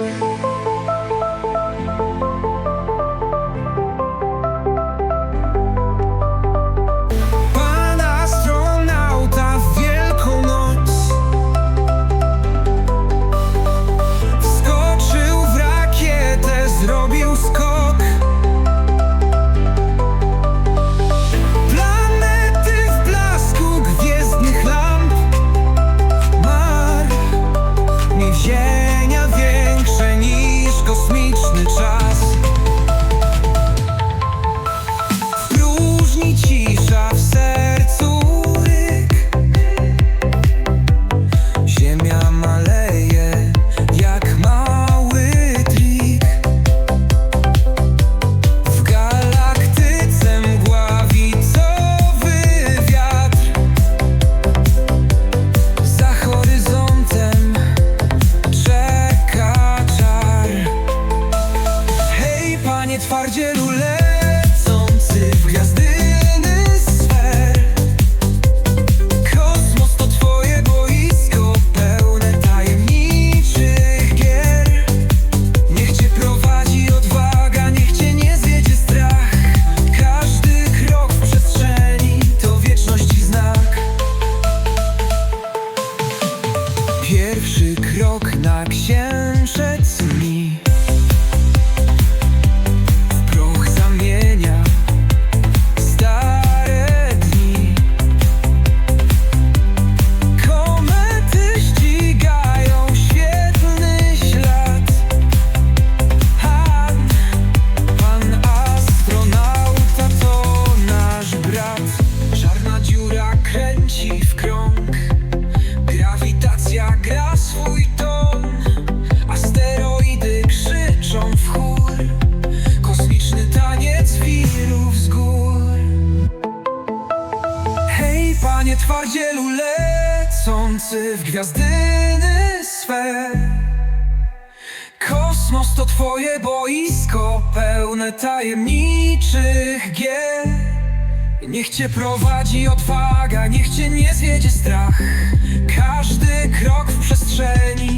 you. fark twardzielu lecący w gwiazdyny swe. Kosmos to twoje boisko pełne tajemniczych gier. Niech cię prowadzi odwaga, niech cię nie zwiedzie strach. Każdy krok w przestrzeni